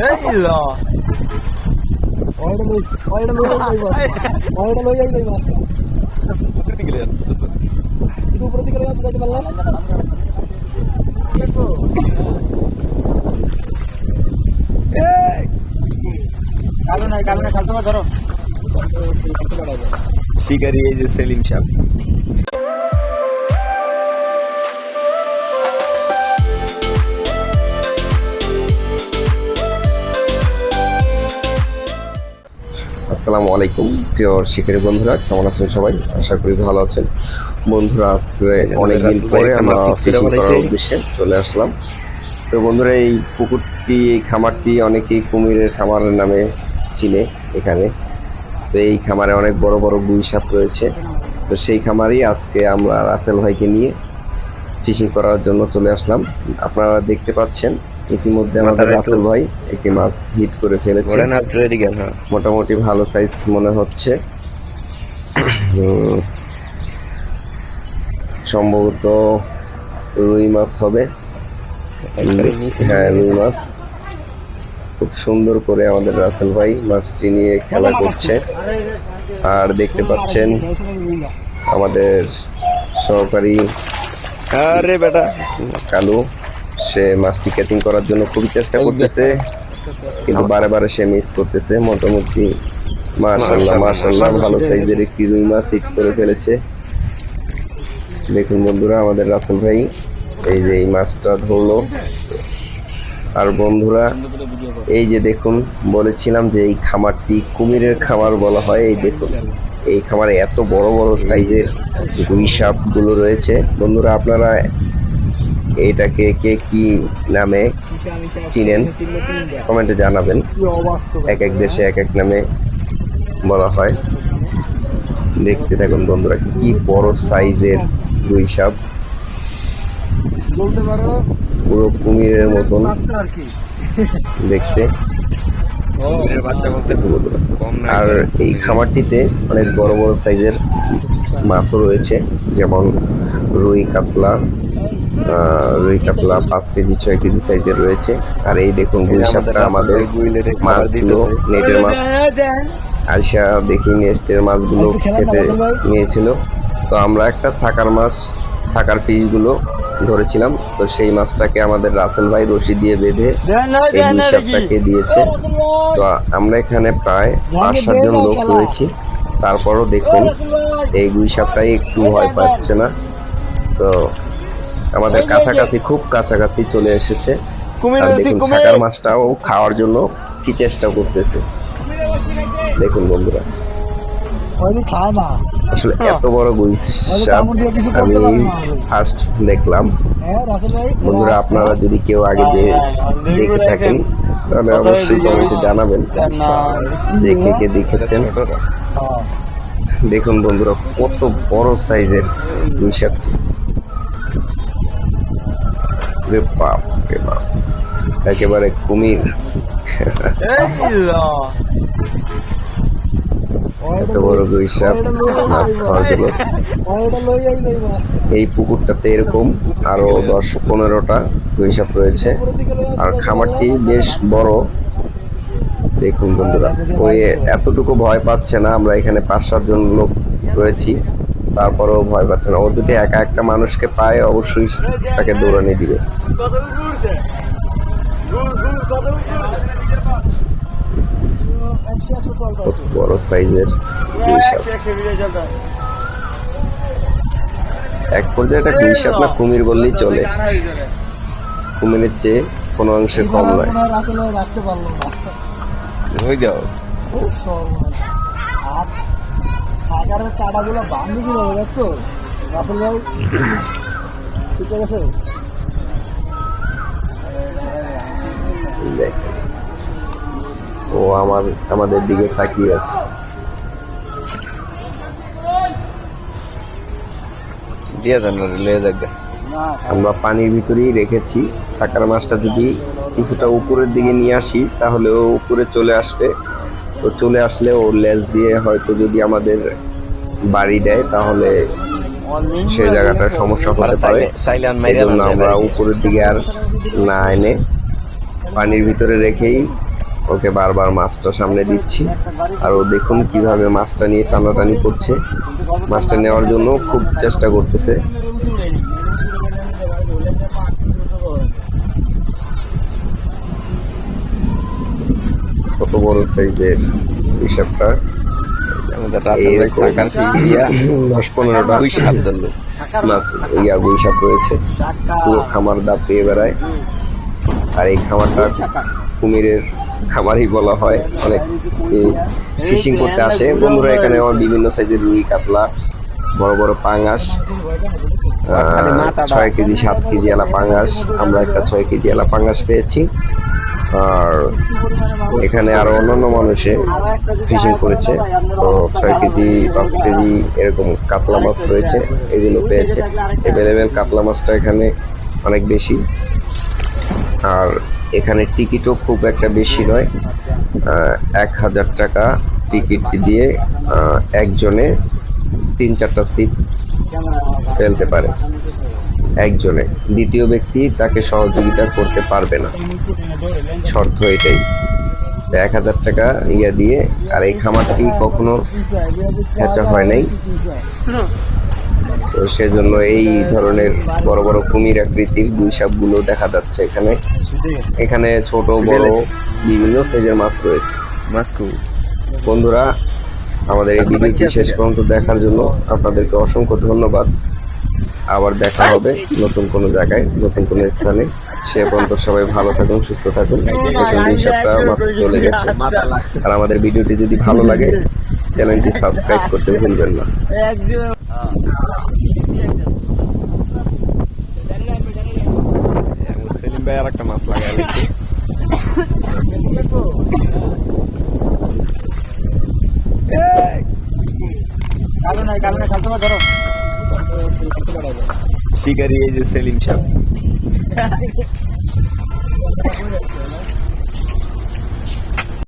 এই ল ওইটা লই ওইটা লই যাই বাস ওইটা লই যাই যাই বাস উপরে দিকে যান ಇದು উপরে দিকে আছে কইতে পারলা দেখো কালো নাই কালো নাই খালতো ধরো শিকারি এই যে সেলিম সাহেব আসসালামু আলাইকুম। প্রিয় শিকারী বন্ধুরা কেমন আছেন সবাই? আশা করি ভালো আছেন। বন্ধুরা আজকে অনেকদিন পরে আমরা ফিশিং করার উদ্দেশ্যে চলে আসলাম। তো বন্ধুরা এই পুকুরটি এই খামারটি অনেকেই কুমিরের খামারের নামে চিনে এখানে। তো এই খামারে অনেক বড় বড় গুই সাপ রয়েছে। তো সেই খামারই আজকে আমরা রাসেল ভাইকে নিয়ে ফিশিং করার জন্য চলে আসলাম। আপনারা দেখতে পাচ্ছেন ইতিমধ্যে আমাদের রাসেল ভাই একটি মাছ হিট করে ফেলেছে। হ্যাঁ। মোটামুটি ভালো সাইজ মনে হচ্ছে। সম্ভবত রুই মাছ হবে। হ্যাঁ রুই মাছ। খুব সুন্দর করে আমাদের রাসেল ভাই মাছটি নিয়ে খেলা করছে। আর দেখতে পাচ্ছেন আমাদের সহকারী আরে বেটা। কালু। সে মাছটি ক্যাচিং করার জন্য খুবই চেষ্টা করতেছে কিন্তু বারে বারে সে মিস করতেছে। মোটামুটি মাশাল্লাহ মাশাল্লাহ ভালো সাইজের একটি রুই মাছ হিট করে ফেলেছে। দেখুন বন্ধুরা আমাদের রাসেল ভাই এই যে এই মাছটা ধরলো। আর বন্ধুরা এই যে দেখুন বলেছিলাম যে এই খামারটি কুমিরের খামার বলা হয়। এই দেখুন এই খামারে এত বড় বড় সাইজের গুই সাপগুলো রয়েছে। বন্ধুরা আপনারা এটাকে কে কি নামে চিনেন? কমেন্টে জানাবেন। এক এক দেশে এক এক নামে বলা হয়। দেখতে থাকুন বন্ধুরা, কি বড় সাইজের গুই সাপ। পুরো কুমিরের মতন দেখতে। আর এই খামারটিতে অনেক বড় বড় সাইজের মাছও রয়েছে, যেমন রুই, কাতলা রুই কাতলা পাঁচ কেজি ছয় কেজি সাইজের রয়েছে। আর এই দেখুন গুই সাপটা আমাদের মাছগুলো নেটের মাছ। আইসা দেখি নেটের মাছগুলো খেতে নিয়েছিল। তো আমরা একটা ছাকার মাছ ছাকার ফিশগুলো ধরেছিলাম। তো সেই মাছটাকে আমাদের রাসেল ভাই রশি দিয়ে বেঁধে এই গুই সাপটাকে দিয়েছে। তো আমরা এখানে প্রায় পাঁচ সাতজন লোক রয়েছি। তারপরও দেখুন এই গুই সাপটাই একটু ভয় পাচ্ছে না। তো আমাদের কাছাকাছি খুব কাছাকাছি চলে এসেছে। কুমির দেখুন ছাকার মাছটাও খাওয়ার জন্য কি চেষ্টা করতেছে। দেখুন বন্ধুরা হয়নি আসলে এত বড় গুই সাপ কামড় দিয়ে কিছু করতে আমি। ফার্স্ট দেখলাম। হ্যাঁ বন্ধুরা আপনারা যদি কেউ আগে যে দেখে থাকেন তাহলে অবশ্যই কমেন্টে জানাবেন। যে কে কে দেখেছেন। হ্যাঁ। দেখুন বন্ধুরা কত বড় সাইজের দুই সাপটি। রে বাপ রে বাপ। একেবারে কুমির। এত বড় দুই সাপ, মাছ খাওয়ার জন্য। এই পুকুরটাতে এরকম আরও দশ পনেরোটা দুই সাপ রয়েছে। আর খামারটি বেশ বড়। দেখুন বন্ধুরা, ওই এতটুকু ভয় পাচ্ছে না, আমরা এখানে পাঁচ সাতজন লোক রয়েছি। তারপরেও ভয় পাচ্ছে না। ও যদি একা একটা মানুষকে পায় অবশ্যই তাকে দৌড়ানি দিবে। বড় সাইজের এক পর্যায়ে এটা দুই সাপ না কুমির বললেই চলে। কুমিরের চেয়ে কোনো অংশে কম নয়। রাখতে পারল না। দাও সাগারের কাটাগুলো বান্ধি কীভাবে দেখছ? রাসেল ভাই শিখে গেছে? ও আমার আমাদের দিকে তাকিয়ে আছে। দিয়ে দেন লে দেখ আমরা পানির ভিতরেই রেখেছি। সাকার মাছটা যদি কিছুটা উপরের দিকে নিয়ে আসি তাহলে ও উপরে চলে আসবে। তো চলে আসলে ওর লেজ দিয়ে হয়তো যদি আমাদের বাড়ি দেয় তাহলে সেই জায়গাটার সমস্যা হতে পারে। আমরা উপরের দিকে আর না এনে পানির ভিতরে রেখেই ওকে বারবার মাছটা সামনে দিচ্ছি। আর ও দেখুন কীভাবে মাছটা নিয়ে টানাটানি করছে। মাছটা নেওয়ার জন্য খুব চেষ্টা করতেছে। কত বড় সাইজের হিসাবটা। দশ পনেরোটা মাছ ইয়া রয়েছে। পুরো খামার দাপ পেয়ে বেড়ায়। আর এই খামারটা কুমিরের খামারই বলা হয়। অনেক ফিশিং করতে আসে। বন্ধুরা এখানে আমার বিভিন্ন সাইজের রুই কাতলা বড় বড় আহ, ছয় কেজি সাত কেজি এলা পাঙ্গাস। আমরা একটা ছয় কেজি এলা পাঙ্গাস পেয়েছি। আর এখানে আরও অন্যান্য মানুষে ফিশিং করেছে। তো ছয় কেজি, পাঁচ কেজি এরকম কাতলা মাছ রয়েছে, এগুলো পেয়েছে। অ্যাভেলেবেল কাতলা মাছটা এখানে অনেক বেশি। আর এখানে টিকিটও খুব একটা বেশি নয়। এক হাজার টাকা টিকিট দিয়ে একজনে তিন চারটা সিট ফেলতে পারে। একজনে। দ্বিতীয় ব্যক্তি তাকে সহযোগিতা করতে পারবে না। শর্ত এটাই। এক হাজার টাকা ইয়া দিয়ে আর এই খামারটি কখনো হেঁচা হয় নাই। তো সেজন্য এই ধরনের বড় বড় কুমির আকৃতির দুই সাপগুলো দেখা যাচ্ছে এখানে। এখানে ছোট বড় বিভিন্ন সাইজের মাছ রয়েছে। মাছ বন্ধুরা আমাদের এই ভিডিওটি শেষ পর্যন্ত দেখার জন্য আপনাদেরকে অসংখ্য ধন্যবাদ। আবার দেখা হবে নতুন কোনো জায়গায়, নতুন কোনো স্থানে। সে পর্যন্ত সবাই ভালো থাকুন, সুস্থ থাকুন। চলে গেছে। আর আমাদের ভিডিওটি যদি ভালো লাগে, চ্যানেলটি সাবস্ক্রাইব করতে ভুলবেন না। সেলিম ভাই মাছ কালো নাই, ধরো। শিকারি এই যে সেলিম সাহেব